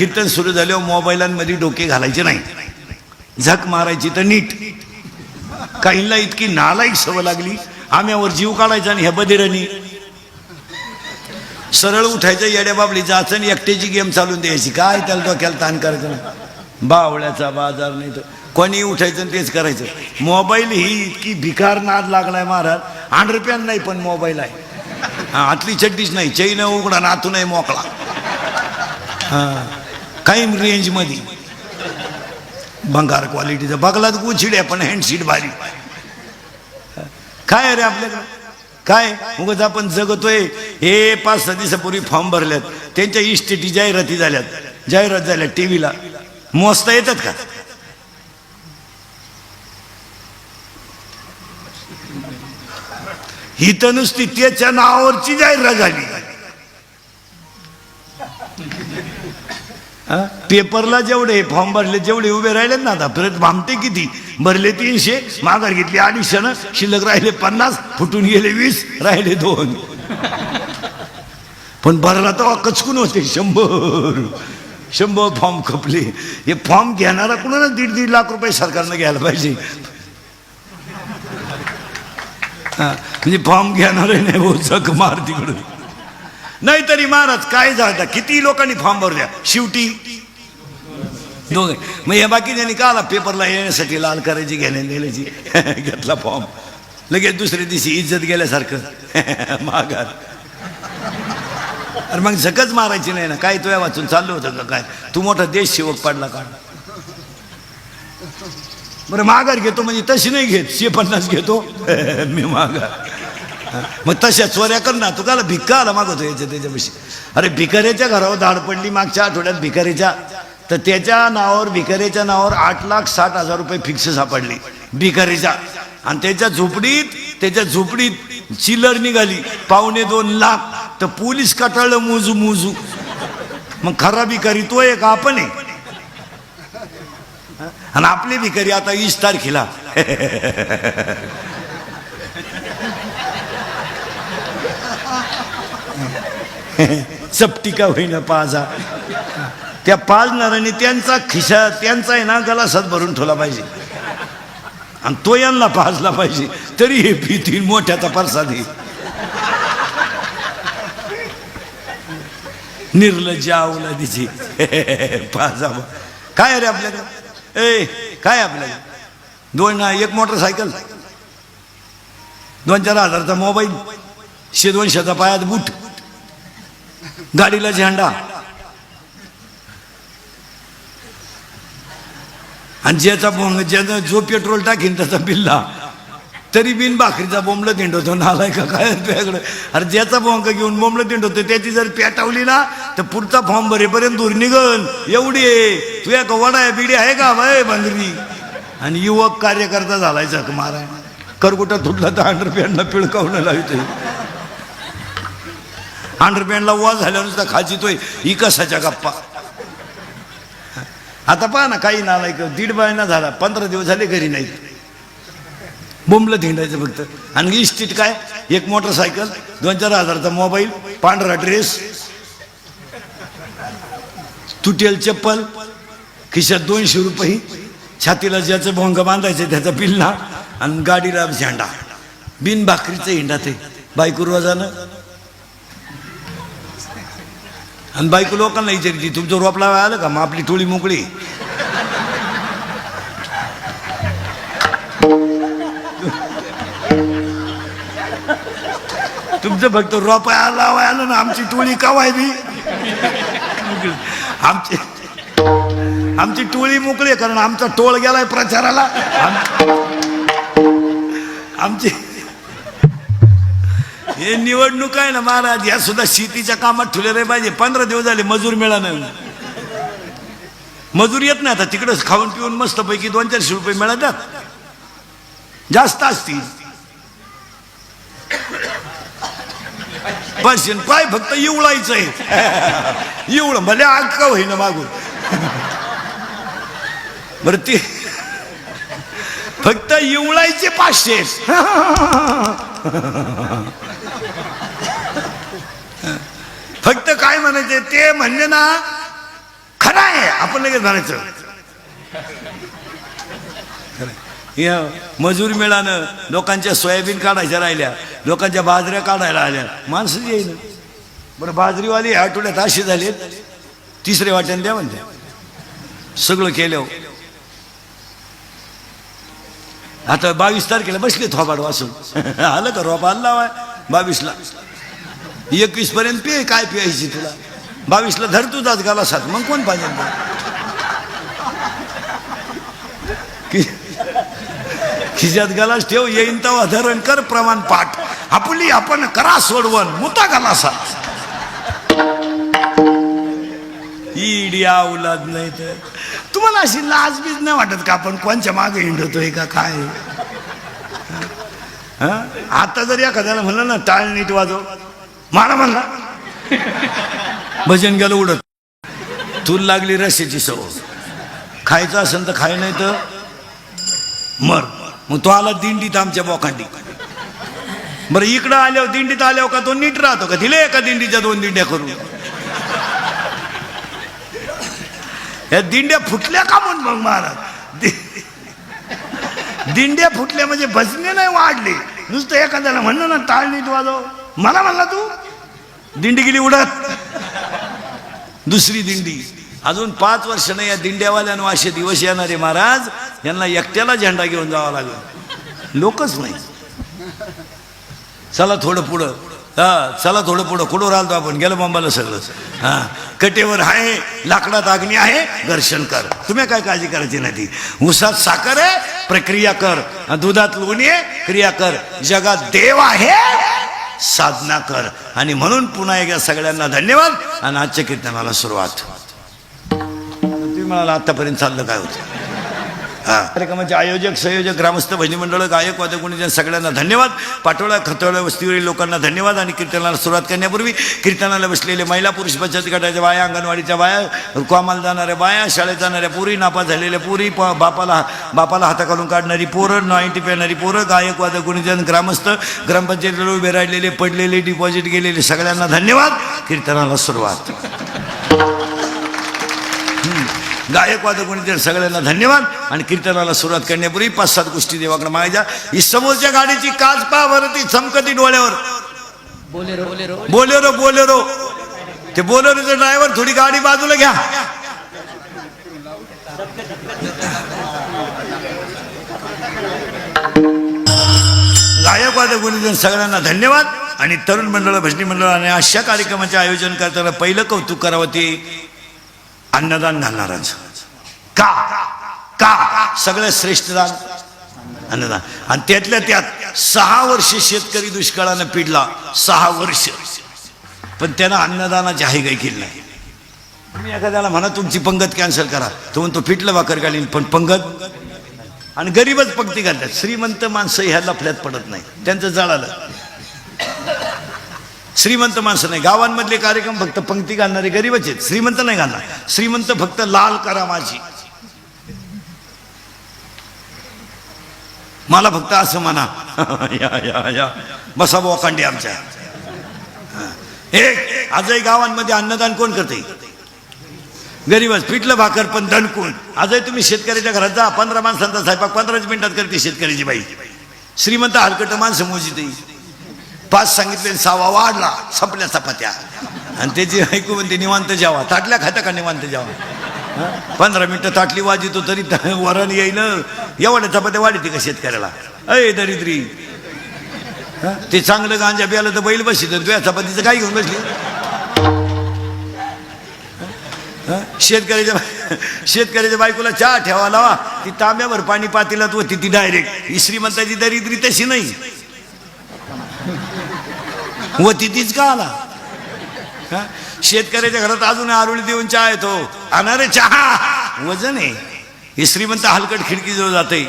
कीर्तन सुरू झाल्यावर मोबाईलांमध्ये डोके घालायचे नाही. झक मारायची तर नीट. काहींना इतकी नालायक सवय लागली. आम्यावर जीव काढायचा आणि ह्या बदिरांनी सरळ उठायचं येड्या बाबली जायचं आणि एकट्याची गेम चालून द्यायची. काय त्याला डोक्याला ताण करायचं? बावळ्याचा बाजार नाही तर कोणी उठायचं आणि तेच करायचं. मोबाईल ही इतकी भिकार नाद लागलाय महाराज. अंडरपॅन नाही पण मोबाईल आहे. हां आतली चड्डीच नाही. चैन उघडा नातू नाही मोकळा. हा. काही रेंजमध्ये भंगार क्वालिटीचं बगलात आहे पण हँडसीट भारी. काय रे आपल्याकडं? काय? उगाच आपण जगतोय. हे पाच सहा दिवसापूर्वी फॉर्म भरल्यात. त्यांच्या इस्टेटी जाहिराती झाल्यात. जाहिरात झाल्या टीव्हीला मोजता येतात का? ही तर नुसती त्याच्या नावावरची जाहिरात झाली. पेपरला जेवढे फॉर्म भरले जेवढे उभे राहिले ना आता परत भामटे किती? भरले तीनशे माघार घेतली अडीचशे ना शिल्लक राहिले पन्नास फुटून गेले वीस राहिले दोन. पण भरला तर कचकून होते शंभर शंभर फॉर्म खपले. हे फॉर्म घेणारा कुणाला दीड दीड लाख रुपये सरकारनं घ्यायला पाहिजे? हा, म्हणजे फॉर्म घेणार नाही हो जग मार तिकडून नाहीतरी महाराज काय झालं? किती लोकांनी फॉर्म भरल्या शेवटी? दोघे. मग या बाकी त्यांनी का आला पेपरला येण्यासाठी लाल करायची घेण्या नेल्याची घेतला फॉर्म. लगेच दुसऱ्या दिवशी इज्जत गेल्यासारखं. माघार. अरे मग झकच मारायची नाही ना? काय तुया वाचून चाललं होतं का काय? तू मोठा देश सेवक पडला का? बरं माघार घेतो म्हणजे तशी नाही घेत. शे पन्नास घेतो. मी माघार. मग तशा चोऱ्या कर ना. तू काला भिक्का आला मागवतो याच्या त्याच्यापाशी. अरे भिकाऱ्याच्या घरावर धाड पडली मागच्या आठवड्यात भिकारीच्या तर त्याच्या नावावर भिकाऱ्याच्या नावावर आठ लाख साठ हजार रुपये फिक्स सापडली भिकारीच्या आणि त्याच्या झोपडीत त्याच्या झोपडीत चिलर निघाली. पावणे दोन लाख. तर पोलीस कटाळलं मोजू मोजू. मग खरा भिकारी तो एक आपण आहे. आणि आपले भिकारी आता वीस तारखेला. चपटी का होईना पाजा. त्या पाजणाऱ्याने त्यांचा खिशा त्यांचा आहे ना गलासात भरून ठेवला पाहिजे. आणि तो यांना पाजला पाहिजे. तरी हे भीती मोठ्याचा प्रसाद आहे. निर्लज्ज आवला तिची पाजा काय रे आपल्याकडे? ए काय आपल्याकडे? दोन एक मोटरसायकल. दोन चार हजारचा मोबाईल. शे दोनशेचा पायात बूट. गाडीला झेंडा. आणि ज्याचा बोंग ज्याचा जो पेट्रोल टाकीन त्याचा बिल्ला. तरी बिन भाकरीचा बोंबलं दिंडवतो नालाय का काय तुझ्याकडे अरे ज्याचा बोंग घेऊन बोंबलं दिंडवतो त्याची जर पेटावली ना तर पुढचा फॉर्म भरेपर्यंत दूर निघन. एवढी आहे. तुझ्या का वडा आहे बिडी आहे का? बाय बंगरी. आणि युवक कार्यकर्ता झालाय जग मारा करकुटा तुटला तर अंडरपॅन्टला पिळकावणं लावतोय अंडरपॅन्टला वा झाल्यावर नुसता खाचितोय ही कसाच्या गप्पा? आता पहा ना काही नालायक दीड बायना झाला पंधरा दिवस झाले घरी नाही बोंबलं धिंडायचं फक्त. आणि इस्टीट काय? एक मोटरसायकल दोन चार हजारचा मोबाईल पांढरा ड्रेस तुटेल चप्पल खिशात दोनशे रुपये छातीला ज्याचं भोंग बांधायचं त्याचा पिल्ला आणि गाडीला झेंडा. बिन भाकरीचं हिंडा ते. बायको रोजानं आणि बायको लोकांना विचारली तुमचं रोप रोपला आलं का? मग आपली टोळी मोकळी. तुमचं फक्त रोप लावाय आलं ना आमची टोळी कवाय आमची आमची टोळी मोकळी कारण आमचा टोळ गेलाय प्रचाराला. आमची हे निवडणूक आहे ना महाराज या सुद्धा शेतीच्या कामात ठेवलेलं पाहिजे. पंधरा दिवस झाले मजूर मिळालं मजूर येत नाही आता तिकडं खाऊन पिऊन मस्त पैकी दोन चारशे रुपये मिळतात. जास्त असतील. पर्शन पाय फक्त इवळायचं आहे. इवळ भले आग का होईना मागून. बरं ते फक्त इवळायचे पाचशे. फक्त काय म्हणायचे ते म्हणले ना खरं आहे. आपण लगेच म्हणायचं. या मजूर मिळानं लोकांच्या सोयाबीन काढायच्या राहिल्या लोकांच्या बाजऱ्या काढायला आल्या. माणसं येईन. बरं बाजरीवाली आठवड्यात अशी झाली. तिसरे वाट्याने द्या म्हणते. सगळं केलं हो. आता बावीस तारखेला बसले थोबाड वाचून आलं का रोप? आला बावीसला. एकवीस पर्यंत पे काय प्यायची तुला? बावीसला धर तुझाच गाला साथ मग कोण पाहिजे कि- खिशात गलास ठेव येईन तवा धरण कर प्रमाण पाठ. आपली आपण करा सोडवण मुता गलासा इडिया औलाद नाही तर. तुम्हाला अशी लाज बीज नाही वाटत का आपण कोणच्या मागे हिंडतोय का काय? आता जर एखाद्याला म्हणलं ना टाळ नीट वाजव. मारा म्हणला. भजन गेलं उडत. तूल लागली रश्याची सव खायचं असेल तर खाय नाही तर मर. मग तो आला दिंडीत आमच्या बोखांडी बरं इकडं आल्यावर दिंडीत आल्यावर का तो नीट राहतो का? दिले एका दिंडीच्या दोन दिंड्या करून. या दिंड्या फुटल्या का म्हणून मग महाराज? दि- दिंड्या फुटल्या म्हणजे भजने नाही वाढले. नुसतं एखाद्याला म्हणणं ना ताळ नीट वाजव. मला म्हणला तू? दिंडी गेली उडत. दुसरी दिंडी. अजून पाच वर्ष नाही या दिंड्यावाल्यांना असे दिवस येणारे महाराज. यांना एकट्याला झेंडा घेऊन जावा लागेल. लोकच नाही. चला थोडं पुढं. हा चला थोडं पुढं. कुठं राहतो आपण? गेलं बंबाला सगळं. हा. कटेवर आहे लाकडात अग्नी आहे. घर्षण कर. तुम्ही काय काळजी करायची नाही ती. उसात साखर आहे प्रक्रिया कर. दुधात लोणी आहे क्रिया कर. जगात देव आहे. साधना कर. आणि म्हणून पुन्हा एकदा सगळ्यांना धन्यवाद. आणि आजच्या कीर्तनाला सुरुवात. तुम्ही म्हणाला आतापर्यंत चाललं काय होतं? कार्यक्रमाचे आयोजक संयोजक ग्रामस्थ भजनी मंडळ गायक वादक गुणीजन सगळ्यांना धन्यवाद. पाटोळा खतोळा वस्तीवरील लोकांना धन्यवाद आणि कीर्तनाला सुरुवात करण्यापूर्वी कीर्तनाला बसलेले महिला पुरुष बचत गटाच्या बाया अंगणवाडीच्या बाया कामाला जाणाऱ्या बाया शाळेत जाणाऱ्या पुरी नापा झालेल्या पुरी प- बापाला बापाला हाताखालून काढणारी पोरं नॉईंटी पेणारी पोरं गायक वादक गुणीजन ग्रामस्थ ग्रामपंचायतीला बेराडलेले पडलेले डिपॉझिट गेलेले सगळ्यांना धन्यवाद. कीर्तनाला सुरुवात. गायक वादक कोणी सगळ्यांना धन्यवाद आणि कीर्तनाला सुरुवात करण्यापूर्वी पाच सात गोष्टी देवाकडे मागायच्या. ही समोरच्या गाडीची काच पा बरं ती चमकती डोळ्यावर. Bolero Bolero. Bolero Bolero. ते बोलेरोचं ड्रायव्हर थोडी गाडी बाजूला घ्या. गायक वादक गुणीजन सगळ्यांना धन्यवाद आणि तरुण मंडळ भजनी मंडळ आणि अशा कार्यक्रमाचे आयोजन करताना पहिलं कौतुक करावं ते अन्नदान घालणारांचं का? का? सगळ्यात श्रेष्ठ दान अन्नदान. आणि त्यातल्या त्यात सहा वर्ष शेतकरी दुष्काळानं पिडला. सहा वर्ष. पण त्यानं अन्नदानाची आई काही केली नाही. तुम्ही एखाद्याला म्हणा तुमची पंगत कॅन्सल करा. तो म्हणतो पिटलं भाकर घालीन. पण पंगत? आणि गरीबच पंक्ती घालतात. श्रीमंत माणसं ह्या लफल्यात पडत नाही. त्यांचं जळालं. श्रीमंत माणसं नाही. गावांमधले कार्यक्रम फक्त पंक्ती घालणारे गरीबच आहेत. श्रीमंत नाही घालणार. श्रीमंत फक्त लाल करा माझी. मला फक्त असं म्हणा. या या या. बसा बोकांडी आमच्या. एक आजही गावांमध्ये अन्नदान कोण करते? गरीबच. पिठलं भाकर पण दणकून आजही तुम्ही शेतकऱ्याच्या घरात जा. पंधरा माणसांचा स्वयंपाक पंधराच मिनिटात करते शेतकऱ्याची बाई. श्रीमंत हलकट माणसं मोजिते पाच सांगितले सहावा वाढला संपल्या चपात्या. आणि त्याची ऐकू म्हणते निवांत जेवा. ताटल्या खाता का निवांत जेवा? पंधरा मिनिटं ताटली वाजितो तरी वरण येईन एवढ्या चपात्या वाढते का शेतकऱ्याला? अय दरिद्री. ते चांगलं गांजा प्यायला तर बैल बसली तर तुझ्या चपातीचं काय घेऊन बसली? शेतकऱ्याच्या शेतकऱ्याच्या बायकोला चहा ठेवा लावा. ती तांब्यावर पाणी पातीलात होती ती डायरेक्ट. ही श्रीमंताची दरिद्री तशी नाही. व तिथीच का आला शेतकऱ्याच्या घरात अजून आरुळी देऊन चहा येतो. अनारे चहा. वजन आहे. हे श्रीमंत हलकट खिडकी जवळ जाते.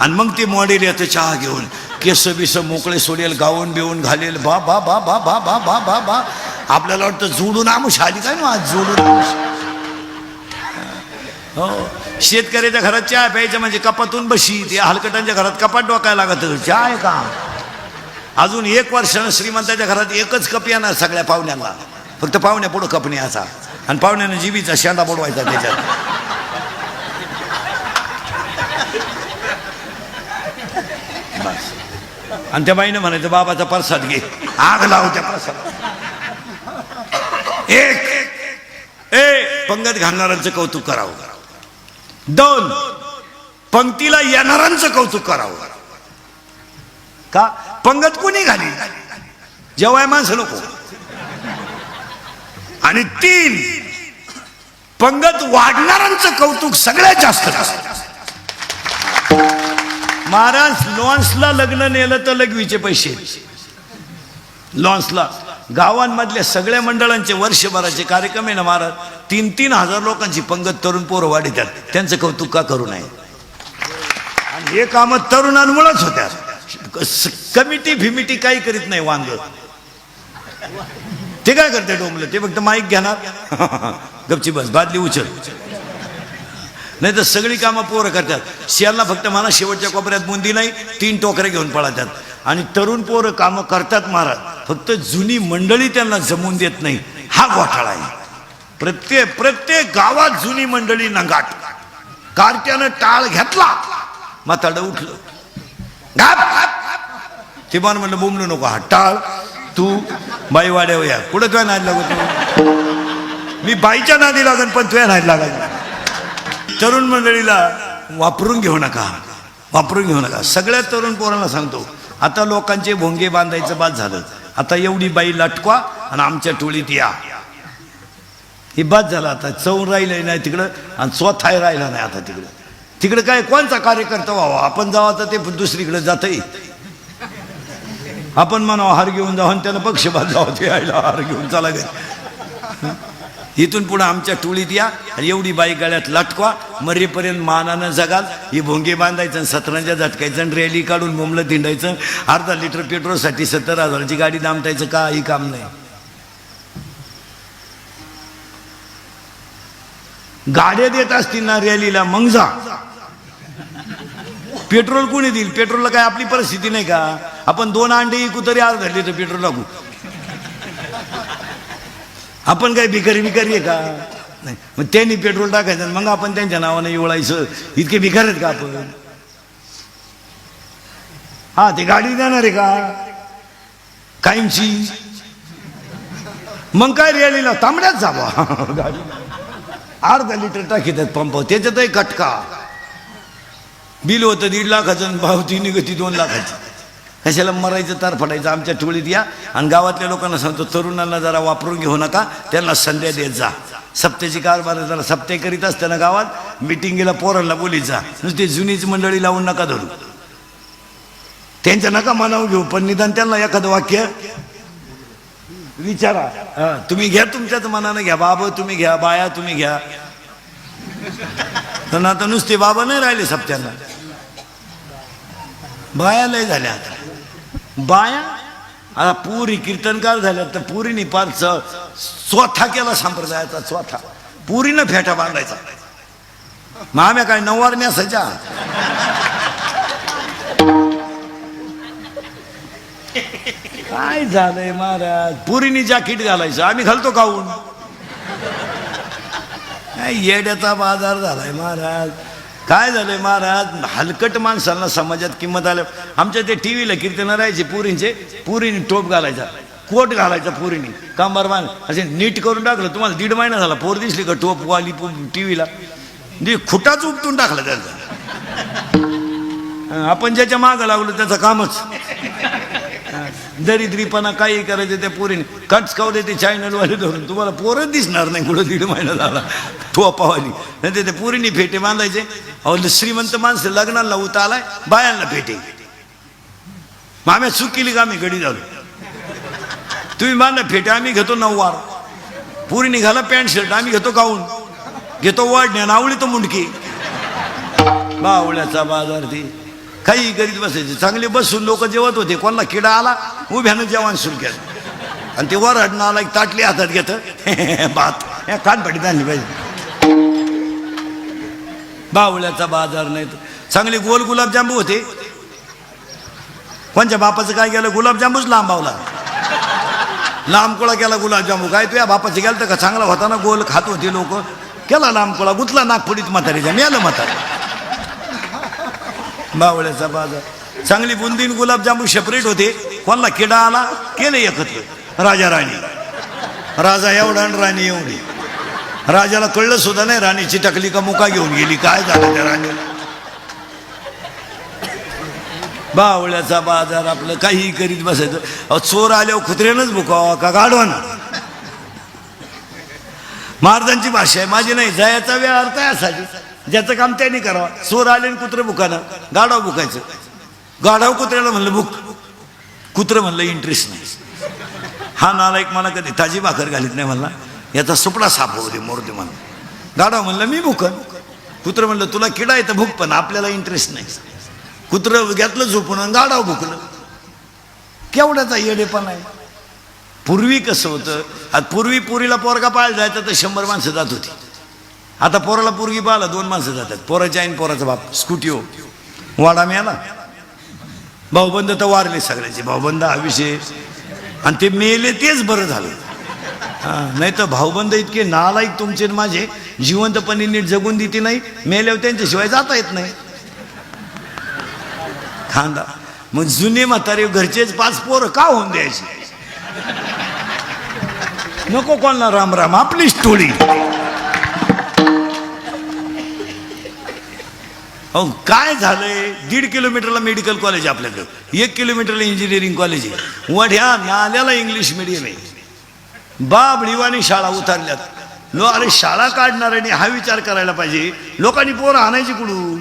आणि मग ते मॉडेल येतं चहा घेऊन. केस बिस मोकळे सोडेल गाऊन बिवून घालेल. बा बा बा बा बा बा बा बा बा. आपल्याला वाटतं जोडून आमुष आली काय ना आज? जोडून आमुष. हो. शेतकऱ्याच्या घरात चहा प्यायचं म्हणजे कपातून बशी ते हलकटांच्या घरात कपाट डोकायला लागत. चहा आहे का? अजून एक वर्षानं श्रीमंताच्या घरात एकच कप येणार सगळ्या पाहुण्याला फक्त पाहुण्या पुढं कपणी असा. आणि पाहुण्यानं जीवीचा शेंडा बुडवायचा त्याच्यात. बस. आणि त्या बाईनं म्हणायचं बाबाचा प्रसाद घे. आग लाव त्या प्रसाद. एक. ए पंगत घालणाऱ्यांचं कौतुक करावं. दोन. पंक्तीला येणाऱ्यांचं कौतुक करावं. का? पंगत कोणी घाली? जेवाय माणसं नको. आणि तीन पंगत वाढणाऱ्यांचं कौतुक सगळ्यात जास्त महाराज लॉन्सला लग्न नेलं तर लघवीचे पैसे. लॉन्सला गावांमधल्या सगळ्या मंडळांचे वर्षभराचे कार्यक्रम आहे ना महाराज? तीन तीन हजार लोकांची पंगत तरुण पोरं वाढितात. त्यांचं कौतुक का करू नये? आणि हे कामं तरुणांमुळेच होत्या. कमिटी फिमिटी काही करीत नाही वांग. ते काय करते डोंबलं ते फक्त माईक घेणार? गपची बस बादली उचल. नाही तर सगळी कामं पोरं करतात. शियाला फक्त मला शेवटच्या कोपऱ्यात बुंदी नाही तीन टोकरे घेऊन पळतात. आणि तरुण पोरं कामं करतात महाराज. फक्त जुनी मंडळी त्यांना जमून देत नाही. हा घोटाळा आहे. प्रत्येक प्रत्येक गावात जुनी मंडळी नंगाट. कारट्यानं टाळ घेतला. माताड उठलं. घाप ते मान म्हणलं बोंबलू नको हा टाळ. तू बाई वाड्यावर या. कुठं तुझ्या नादी लागत मी बाईच्या नादी लागन पण तुझ्या नादी लागत तरुण मंडळीला वापरून घेऊ नका. वापरून घेऊ नका. सगळ्या तरुण पोरांना सांगतो. आता लोकांचे भोंगे बांधायचं बाद झालं. आता एवढी बाई लटकवा आणि आमच्या टोळीत या. हे बाद झाला आता चौन राहिलं नाही तिकडं आणि स्वतः राहिला नाही आता तिकडं. तिकडं काय कोणचा कार्यकर्ता व्हावा? आपण जावा तर ते दुसरीकडे जातही आपण म्हणावं हार घेऊन जाऊन आणि त्याला पक्षपात जावं ते यायला हार घेऊन चला घरी. इथून पुढे आमच्या टोळीत या आणि एवढी बाई गळ्यात लटकवा. मरेपर्यंत मानानं जगाल. ही भोंगे बांधायचं आणि सतरांच्या झटकायचं आणि रॅली काढून मुंबलं धिंडायचं अर्धा लिटर पेट्रोलसाठी सत्तर हजाराची गाडी दामटायचं काही काम नाही. गाड्या देत असतील ना रॅलीला मग जा. पेट्रोल कोणी देईल? पेट्रोलला काय आपली परिस्थिती नाही का? आपण दोन अंडे विकू तरी अर्धा लिटर पेट्रोल लागू. आपण काय भिकारी भिकारी आहे का? नाही. मग त्यांनी पेट्रोल टाकायचं मग आपण त्यांच्या नावाने येवळायचं इतके भिकार आहेत का आपण? हा ते गाडी देणार आहे का? कायमची? मग काय रॅलीला? तांबड्याच जावा. गाडी. अर्धा लिटर टाकीतात पंप त्याच्यातही कटका. बिल होतं दीड लाखाचं भाव ती निघती दोन लाखाची. कशाला मरायचं तार फटायचं आमच्या टोळीत या. आणि गावातल्या लोकांना सांगतो तरुणांना जरा वापरून घेऊ नका त्यांना संध्या देत जा. सप्त्याची कारभार जरा सप्ते करीत असताना गावात मिटिंगीला पोरांना बोलीत जा. नुसती जुनीच मंडळी लावून नका धरू. त्यांच्या नका मनावर घेऊ पण निदान त्यांना एखादं वाक्य विचारा. हा, तुम्ही घ्या तुमच्याच मनानं घ्या. बाबा तुम्ही घ्या. बाया तुम्ही घ्या. पण आता नुसते बाबा नाही राहिले सप्त्यांना. बाया लय झाल्या आता. बाया आता पुरी कीर्तनकार झाल्या तर पुरीनी पार स्वतः केला संप्रदायाचा स्वतः पुरीनं फेटा बांधायचा. माम्या काय नऊवार नेसायच्या काय झालंय महाराज? पुरीनी जॅकेट घालायचं. आम्ही घालतो काऊन काय येड्याचा बाजार झालाय महाराज? काय झालंय महाराज? हलकट माणसांना समाजात किंमत आल्या आमच्या ते टी व्हीला कीर्तन राहायचे पुरींचे. पुरीने टोप घालायचा. कोट घालायचा पुरीने. कांबार बांध असे नीट करून टाकलं. तुम्हाला दीड महिना झाला. पोर दिसली का? टोप वाली टी व्हीला म्हणजे खुटाच उपटून टाकला त्याचा. आपण ज्याच्या मागं लागलो त्याचं कामच. दरिद्रीपणा काही करायचं त्या पोरीने. कट्स खाऊ देते चायनलवाले धरून तुम्हाला पोरच दिसणार नाही. कुठं दीड महिना झाला. ठोपावाली नाही ते पोरीने फेटे बांधायचे. अहो श्रीमंत माणसं लग्नाला उता आलाय बायांना भेटे मग आम्ही चूक केली का आम्ही घडी झालो तुम्ही बांधा फेटे आम्ही घेतो नऊवार. पुरी निघाला पॅन्ट शर्ट आम्ही घेतो गाऊन. घेतो वाढण्या नावळी तो मुंडकी. बावळ्याचा बाजार ते काही गरीब बसायचे चांगले बसून लोक जेवत होते कोणाला किडा आला उभ्यानं जेवण सुरू केलं. आणि ते वरडणं आला एक ताटली हातात घेत. भात या कानपाटी आणली पाहिजे. बावळ्याचा बाजार नाही तर चांगले गोल गुलाबजांबू होते. कोणच्या बापाचं काय केलं गुलाबजांबूच लांबावला. लांबकोळा केला गुलाबजांबू. काय तुझ्या बापाचं गेलं तर का? चांगला होता ना गोल खात होते लोक. केला लांबकोळा. गुतला नागपुडीत म्हातारीच्या मिळालं म्हातारी. बावळ्याचा बाजार. चांगली बुंदीन गुलाबजांबू सेपरेट होते. कोणाला किडा आला? केले एकत्र. राजा राणी. राजा एवढा आणि राणी एवढी. राजाला कळलं सुद्धा नाही राणीची टकली का मुका घेऊन गेली काय झालं त्या राणीला बावळ्याचा बाजार आपलं काही करीत बसायचं. चोर आल्यावर कुत्र्यानंच भुकावा का गाढवानं? महाराजांची भाषा आहे माझी नाही जायचा वेळ अर्थ आहे यासाठी ज्याचं काम त्यांनी करावा. चोर आले आणि कुत्रं बुकानं गाढव बुकायचं गाढव कुत्र्याला म्हणलं बुक कुत्रं म्हणलं इंटरेस्ट नाही. हा नालायक मला कधी ताजी भाकर घालीत नाही म्हणला. याचा सुपडा साप होऊ दे मोरू दे मला. म्हणलं मी भुकन. कुत्रं म्हणलं तुला किडा येतं भूक पण आपल्याला इंटरेस्ट नाही. कुत्रं घेतलं झोपून आणि गाढव भुकलं. केवढ्याचा येडेपण आहे. पूर्वी कसं होतं आता पूर्वी पुरीला पोरगा पाळायला जायचं तर शंभर माणसं जात होती. आता पोराला पोरगी पाहिला दोन माणसं जातात पोराच्या आईन पोराचा बाप. स्कूटी हो. वाडा मिळाला भाऊबंद तर वारले सगळ्याचे. भाऊबंद हा विषय. आणि ते मेले तेच बरं झालं. हा, नाही तर भाऊबंद इतके नालायक तुमचे माझे जिवंतपणे नीट जगून देते नाही मेल्यावर त्यांच्याशिवाय जाता येत नाही. खांदा मग जुने म्हातारे घरचेच पाच पोरं का होऊन द्यायचे? नको कोणाला राम राम आपलीच टोळी. अहो काय झालंय? दीड किलोमीटरला मेडिकल कॉलेज आहे आपल्याकडं. एक किलोमीटरला इंजिनिअरिंग कॉलेज आहे. वढ्या नाल्याला इंग्लिश मिडियम आहे. बाब रिवानी शाळा उतरल्यात. लो अरे शाळा काढणाऱ्याने हा विचार करायला पाहिजे. लोकांनी पोरं आणायची कुठून?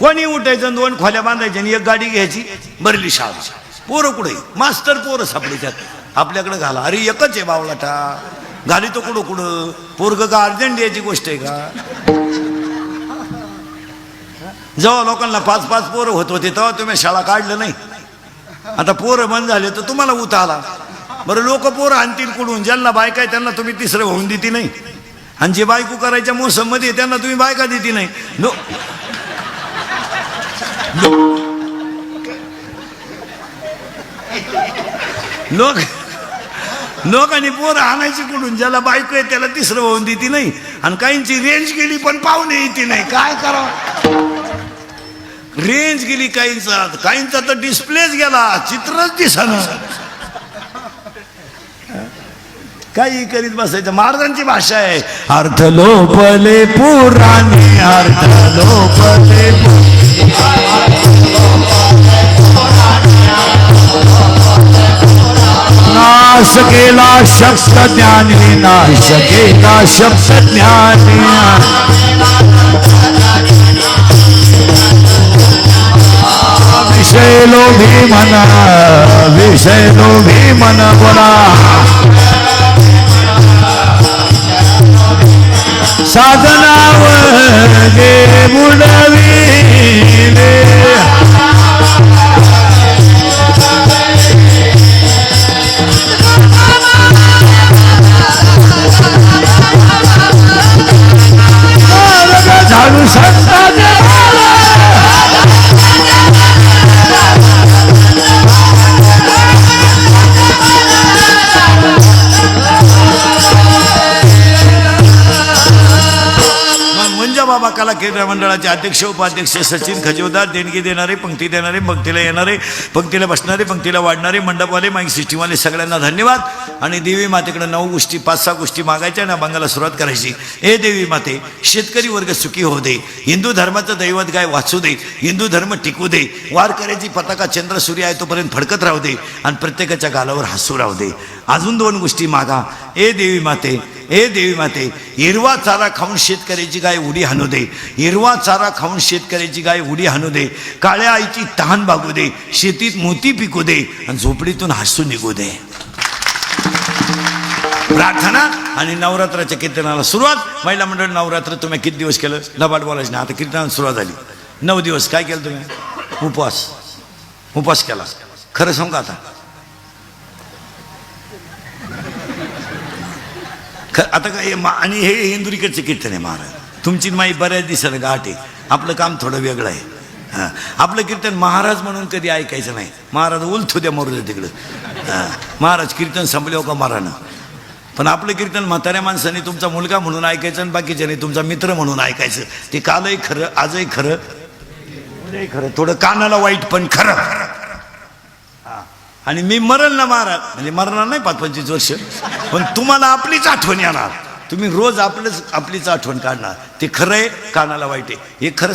कोणी उठायचं दोन खोल्या बांधायच्या आणि एक गाडी घ्यायची? भरली शाळा. पोरं कुठे? मास्तर पोरं सापडायच्यात आपल्याकडे घाला. अरे एकच आहे बावलाटा घाली तो कुठं कुठं? पोरग का अर्जंट याची गोष्ट आहे का? जेव्हा लोकांना पाच पाच पोरं होत होते तेव्हा तुम्ही शाळा काढलं नाही. आता पोरं बंद झाले तर तुम्हाला उता आला. बरं लोक पोरं आणतील कुठून? ज्यांना बायका आहे त्यांना तुम्ही तिसरं होऊन देते नाही. आणि जे बायको करायच्या मोसममध्ये त्यांना तुम्ही बायका देते नाही. लो लोक लोकांनी पोरं आणायची कुठून? ज्याला बायको आहे त्याला तिसरं होऊन देते नाही. आणि काहींची रेंज गेली पण पाहुणे येते नाही. काय करावं? रेंज गेली काहींचा काहींचा तर डिस्प्लेच गेला चित्रच दिसणार काही करीत बसायचं. महाराजांची भाषा आहे अर्थ लोपले पुराणे अर्थ लोपले नाश केला शब्द ज्ञानी नाश केला शब्द ज्ञानी विषय लोभी म्हणा विषय लोभी मन बोला साधनावर गे बुडवी பல केंद्र मंडळाचे अध्यक्ष उपाध्यक्ष सचिन खजोदार देणगी देणारे पंक्ती देणारे पंक्तीला येणारे पंक्तीला बसणारे पंक्तीला वाढणारे मंडपवाले माईक सिस्टीमवाले सगळ्यांना धन्यवाद. आणि देवी मातेकडे नऊ गोष्टी पाच सहा गोष्टी मागायच्या आणि अभंगाला सुरुवात करायची. ए देवी माते शेतकरी वर्ग सुखी होऊ दे. हिंदू धर्माचं दैवत गाय वाचू दे. हिंदू धर्म टिकू दे. वार करायची पताका चंद्र सूर्य आहे तोपर्यंत फडकत राहू दे आणि प्रत्येकाच्या गालावर हसू राहू दे. अजून दोन गोष्टी मागा. ए देवी माते ए देवी माते हिरवा चारा खाऊन शेतकऱ्याची गाय उडी हाणू दे. हिरवा चारा खाऊन शेतकऱ्याची गाय उडी हाणू दे काळ्या आईची तहान भागू दे शेतीत मोती पिकू दे आणि झोपडीतून हसू निघू दे. प्रार्थना आणि नवरात्राच्या कीर्तनाला सुरुवात. महिला मंडळ नवरात्र तुम्ही किती दिवस केलं? लबाड बोलायचं नाही. आता कीर्तनाला सुरुवात झाली. नऊ दिवस काय केलं तुम्ही? उपवास. उपवास केला. खरं सांग का आता? आता काय हे आणि हे हिंदुरीकडचे कीर्तन आहे महाराज. तुमची माई बऱ्याच दिवसाला गाठ. आहे आपलं काम थोडं वेगळं आहे. हां. आपलं कीर्तन महाराज म्हणून कधी ऐकायचं नाही. महाराज उलथू द्या मरू द्या तिकडं. हां. महाराज कीर्तन संपले का मारानं? पण आपलं कीर्तन म्हाताऱ्या माणसाने तुमचा मुलगा म्हणून ऐकायचं आणि बाकीच्याने तुमचा मित्र म्हणून ऐकायचं. ते कालही खरं आजही खरं. खरं. थोडं कानाला वाईट पण खरं. आणि मी मरल ना महाराज. म्हणजे मरणार नाही पाच पंचवीस वर्ष. पण तुम्हाला आपलीच आठवण येणार. तुम्ही रोज आपलंच आपलीच आठवण काढणार. ते खरं आहे कानाला वाईट आहे. हे खरं